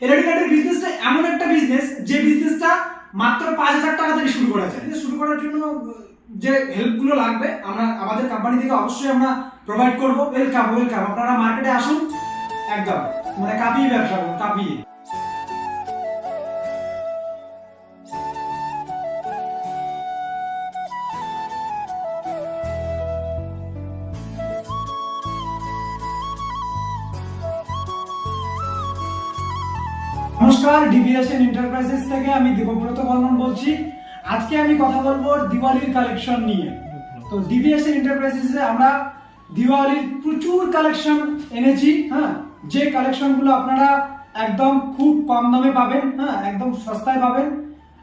LED কার্ডের বিজনেসটা এমন একটা বিজনেস যে বিজনেসটা মাত্র পাঁচ হাজার টাকা থেকে শুরু করা যায়। শুরু করার জন্য, যে হেল্পগুলো লাগবে, আমরা আমাদের কোম্পানি থেকে অবশ্যই আমরা প্রোভাইড করব। ওয়েলকাম ওয়েলকাম আপনারা মার্কেটে আসুন, একদম। মানে কাঁপিয়ে ব্যবসা করুন কাঁপিয়ে। নমস্কার ডিবিএসএন এন্টারপ্রাইজেস থেকে আমি দেবব্রত বর্মন বলছি। আজকে আমি কথা বলব দিওয়ালির কালেকশন নিয়ে। তো ডিবিএসএন এন্টারপ্রাইজেসে আমরা দিওয়ালির প্রচুর কালেকশন এনেছি হ্যাঁ? যে কালেকশনগুলো আপনারা একদম খুব কম দামে পাবেন হ্যাঁ? একদম সস্তায় পাবেন।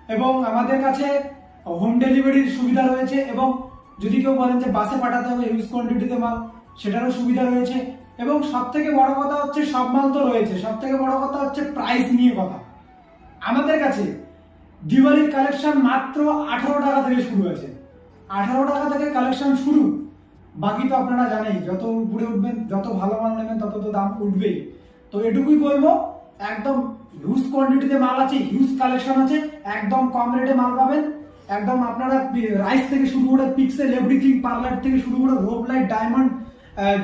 এবং আমাদের কাছে হোম ডেলিভারির সুবিধা রয়েছে এবং যদি কেউ বলেন যে বাসে পাঠাতে হবে ইউজ কোয়ান্টিটিতে মাল, সেটারও সুবিধা রয়েছে। এবং সব থেকে বড় কথা হচ্ছে সব মাল তো রয়েছে। সব থেকে বড় কথা হচ্ছে প্রাইস নিয়ে কথা। আমাদের কাছে দিওয়ালির কালেকশন মাত্র আঠারো টাকা থেকে শুরু হয়েছে। আঠারো টাকা থেকে কালেকশন শুরু। বাকি তো আপনারা জানেন যত উপরে উঠবেন, যত ভালো মাল নেবেন, তত তো দাম উঠবেই। তো এটুকুই বলব, একদম হিউজ কোয়ান্টিটিতে মাল আছে হিউজ কালেকশন আছে, একদম কম রেটে মাল পাবেন। একদম আপনারা রাইস থেকে শুরু করে পিক্সেল এভরিথিং পার্লার থেকে শুরু করে rope light diamond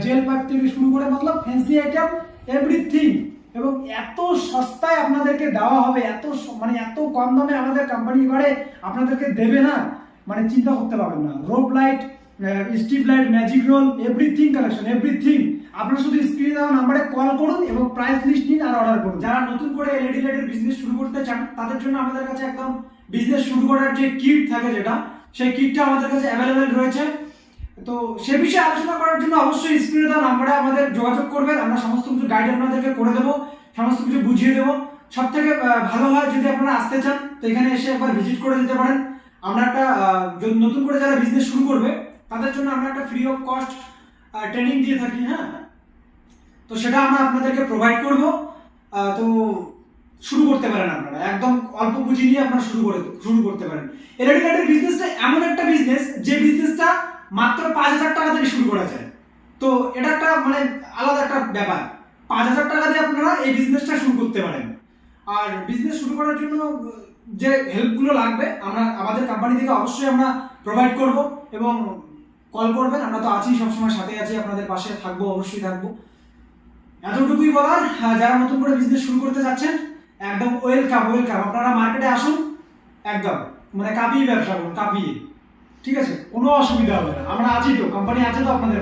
gel pack থেকে শুরু করে মতলব ফ্যান্সি আইটেম এভরিথিং এবং এত সস্তায় আপনাদেরকে দেওয়া হবে, এত মানে এত কম দামে আমাদের কোম্পানি এবারে আপনাদেরকে দেবে না মানে চিন্তা করতে পারবেন না। Rope light strip light magic roll everything collection everything আপনারা শুধু স্ক্রিনে দেওয়া নাম্বারে কল করুন এবং প্রাইস লিস্ট নিন আর অর্ডার করুন। যারা নতুন করে এলইডি লাইটের বিজনেস শুরু করতে চান, তাদের জন্য আমাদের কাছে একদম বিজনেস শুরু করার যে কিট থাকে যেটা, সেই কিটটা আমাদের কাছে অ্যাভেলেবেল রয়েছে। তো সে বিষয়ে আলোচনা করার জন্য অবশ্যই স্ক্রিনে দেওয়া নাম্বারে আমাদের যোগাযোগ করবেন। আমরা সমস্ত কিছু গাইড আপনাদেরকে করে দেবো, সমস্ত কিছু বুঝিয়ে দেবো। সব থেকে ভালো হয় যদি আপনারা আসতে চান, তো এখানে এসে একবার ভিজিট করে দিতে পারেন। আমরা একটা নতুন করে যারা বিজনেস শুরু করবে, তাদের জন্য আমরা একটা ফ্রি অফ কস্ট ট্রেনিং দিয়ে থাকি হ্যাঁ? তো সেটা আমরা আপনাদেরকে প্রোভাইড করব। তো শুরু করতে পারেন আপনারা। একদম অল্প পুঁজি নিয়ে আপনারা শুরু করে শুরু করতে পারেন। এলইডি লাইটের বিজনেসটা এমন একটা বিজনেস যে বিজনেসটা মাত্র পাঁচ হাজার টাকা থেকে শুরু করা যায়। তো এটা একটা মানে আলাদা একটা ব্যাপার। পাঁচ হাজার টাকা দিয়ে আপনারা এই বিজনেসটা শুরু করতে পারেন। আর বিজনেস শুরু করার জন্য, যে হেল্পগুলো লাগবে, আমরা আমাদের কোম্পানি থেকে অবশ্যই আমরা প্রোভাইড করব এবং কল করবেন। আমরা তো আছি সবসময় সাথে আছি, আপনাদের পাশে থাকব, অবশ্যই থাকব। এতটুকুই বলার। যারা নতুন করে বিজনেস শুরু করতে যাচ্ছেন একদম ওয়েলকাম ওয়েলকাম আপনারা মার্কেটে আসুন, একদম। মানে কাঁপিয়ে ব্যবসা করুন, কাঁপিয়ে। ঠিক আছে? কোনো অসুবিধা হবে না। আমরা আছি তো কোম্পানি আছে তো আপনাদের